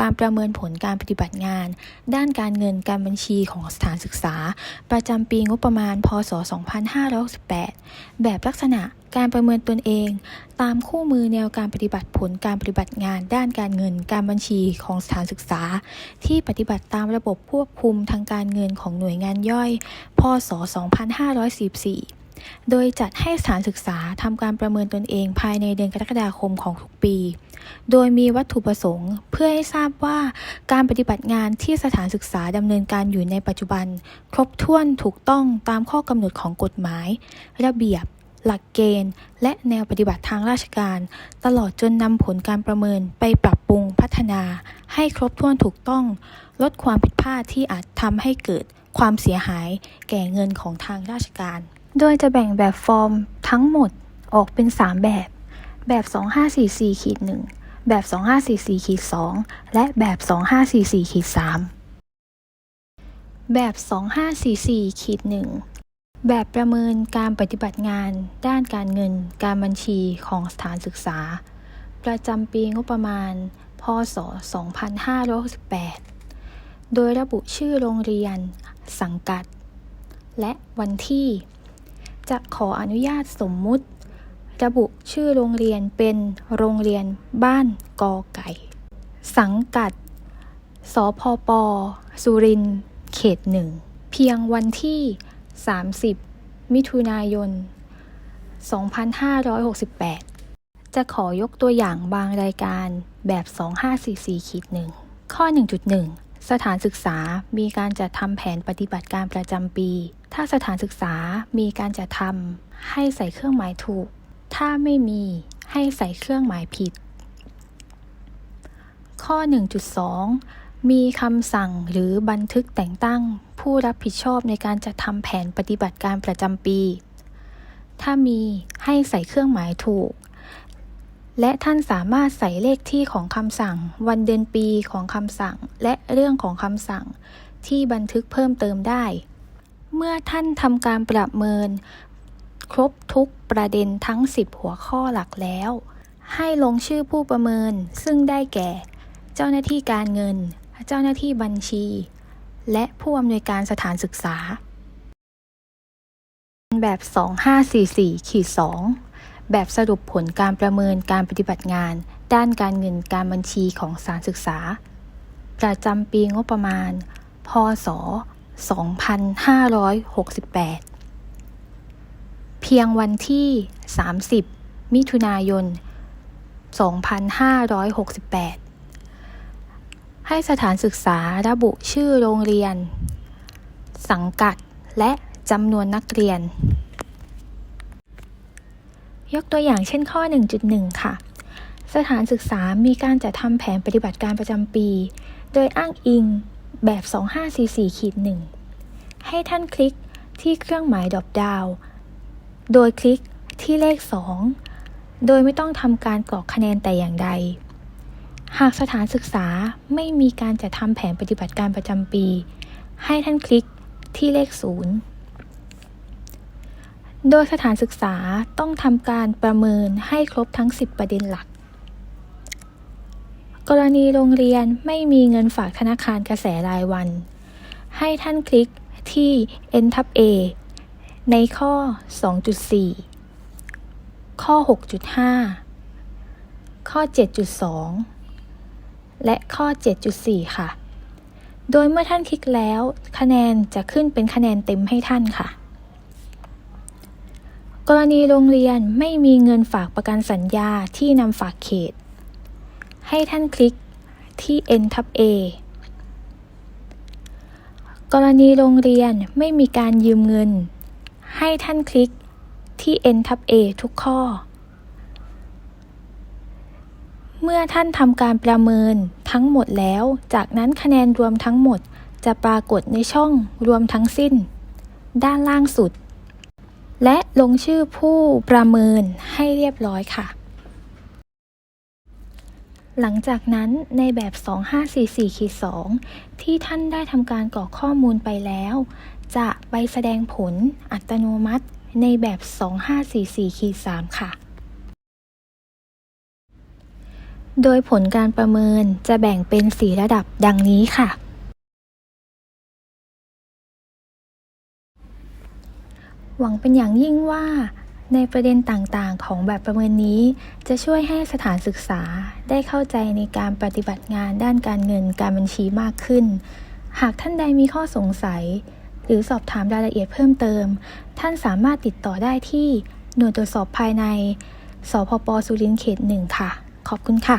การประเมินผลการปฏิบัติงาน ด้านการเงินการบัญชีของสถานศึกษา ประจำปีงบประมาณ พศ 2568 แบบลักษณะการประเมินตนเอง ตามคู่มือแนวการปฏิบัติผลการปฏิบัติงาน ด้านการเงินการบัญชีของสถานศึกษา ที่ปฏิบัติตามระบบควบคุมทางการเงินของหน่วยงานย่อย พศ 2544 โดยจัดให้สถานศึกษาทำการประเมินตนเองภายในเดือนกรกฎาคมของทุกปี โดยมีวัตถุประสงค์ เพื่อให้ทราบว่าการปฏิบัติงานที่สถานศึกษาดำเนินการอยู่ในปัจจุบัน ครบถ้วนถูกต้องตามข้อกำหนดของกฎหมาย ระเบียบ หลักเกณฑ์ และแนวปฏิบัติทางราชการ ตลอดจนนำผลการประเมินไปปรับปรุงพัฒนา ให้ครบถ้วนถูกต้อง ลดความผิดพลาดที่อาจทำให้เกิดความเสียหายแก่เงินของทางราชการ โดยจะแบ่งแบบฟอร์มทั้งหมดออกเป็น 3 แบบ แบบ 2544ขีด1แบบ 2544ขีด2และแบบ 2544ขีด3แบบ 2544ขีด1แบบประเมินการปฏิบัติงาน ด้านการเงิน การบัญชีของสถานศึกษา ประจำปีงบประมาณ พศ 2568 โดยระบุชื่อโรงเรียน สังกัด และวันที่ จะขออนุญาตสมมุติ ระบุชื่อโรงเรียนเป็นโรงเรียนบ้านกอไก่ สังกัด สพป สุริน เขตหนึ่ง เพียงวันที่ 30 มิถุนายน 2568 จะขอยกตัวอย่างบางรายการแบบ 2544ขีดหนึ่งข้อ 1.1 สถานศึกษามีการจัดทำแผนปฏิบัติการประจำปี ถ้าสถานศึกษามีการจัดทำให้ใส่เครื่องหมายถูก ถ้าไม่มีให้ใส่เครื่องหมายผิด ข้อ 1.2 มีคำสั่งหรือบันทึกแต่งตั้งผู้รับผิดชอบในการจัดทำแผนปฏิบัติการประจำปี ถ้ามีให้ใส่เครื่องหมายถูก และท่านสามารถใส่เลขที่ของคำสั่ง วันเดือนปีของคำสั่ง และเรื่องของคำสั่ง ที่บันทึกเพิ่มเติมได้ เมื่อท่านทำการประเมิน ครบทุกประเด็นทั้ง 10 หัวข้อหลักแล้ว ให้ลงชื่อผู้ประเมินซึ่งได้แก่ เจ้าหน้าที่การเงิน เจ้าหน้าที่บัญชี และผู้อำนวยการสถานศึกษา แบบ 2544ขีด2 แบบสรุปผลการประเมินการปฏิบัติงาน ด้านการเงินการบัญชีของสานศึกษา ประจำปีงบประมาณ พศ 2568 เพียงวันที่ 30 มิถุนายน 2568 ให้สถานศึกษาระบุชื่อโรงเรียน สังกัดและจำนวนนักเรียน ยกตัวอย่างเช่นข้อ 1.1 ค่ะ สถานศึกษามีการจัดทำแผนปฏิบัติการประจำปี โดยอ้างอิงแบบ 2544ขีด1ให้ท่านคลิกที่เครื่องหมายดรอปดาว โดยคลิกที่เลข 2 โดยไม่ต้องทำการกรอกคะแนนแต่อย่างใด หากสถานศึกษาไม่มีการจัดทำแผนปฏิบัติการประจำปี ให้ท่านคลิกที่เลข 0 โดยสถานศึกษาต้องทำการประเมินให้ครบทั้ง 10 ประเด็นหลัก กรณีโรงเรียนไม่มีเงินฝากธนาคารกระแสรายวัน ให้ท่านคลิกที่ N ทับ A ในข้อ 2.4 ข้อ 6.5 ข้อ 7.2 และข้อ 7.4 ค่ะ โดยเมื่อท่านคลิกแล้ว คะแนนจะขึ้นเป็นคะแนนเต็มให้ท่านค่ะ กรณีโรงเรียนไม่มีเงินฝากประกันสัญญาที่นำฝากเขต ให้ท่านคลิกที่ N ทับ A กรณีโรงเรียนไม่มีการยืมเงิน ให้ท่านคลิกที่ N ทับ A ทุกข้อ เมื่อท่านทำการประเมินทั้งหมดแล้ว จากนั้นคะแนนรวมทั้งหมดจะปรากฏในช่องรวมทั้งสิ้น ด้านล่างสุด และลงชื่อผู้ประเมินให้เรียบร้อยค่ะ หลังจากนั้นในแบบ 2544ขีด2ที่ท่านได้ทำการกรอกข้อมูลไปแล้ว จะไปแสดงผลอัตโนมัติในแบบ 2544ขีด3ค่ะ โดยผลการประเมินจะแบ่งเป็น 4 ระดับดังนี้ค่ะ หวังเป็นอย่างยิ่งว่า ในประเด็นต่างๆ ของแบบประเมินนี้ จะช่วยให้สถานศึกษาได้เข้าใจในการปฏิบัติงานด้านการเงินการบัญชีมากขึ้น หากท่านใดมีข้อสงสัย หรือสอบถามรายละเอียดเพิ่มเติม ท่านสามารถติดต่อได้ที่หน่วยตรวจสอบภายใน สพปสุรินทร์เขตหนึ่งค่ะ ขอบคุณค่ะ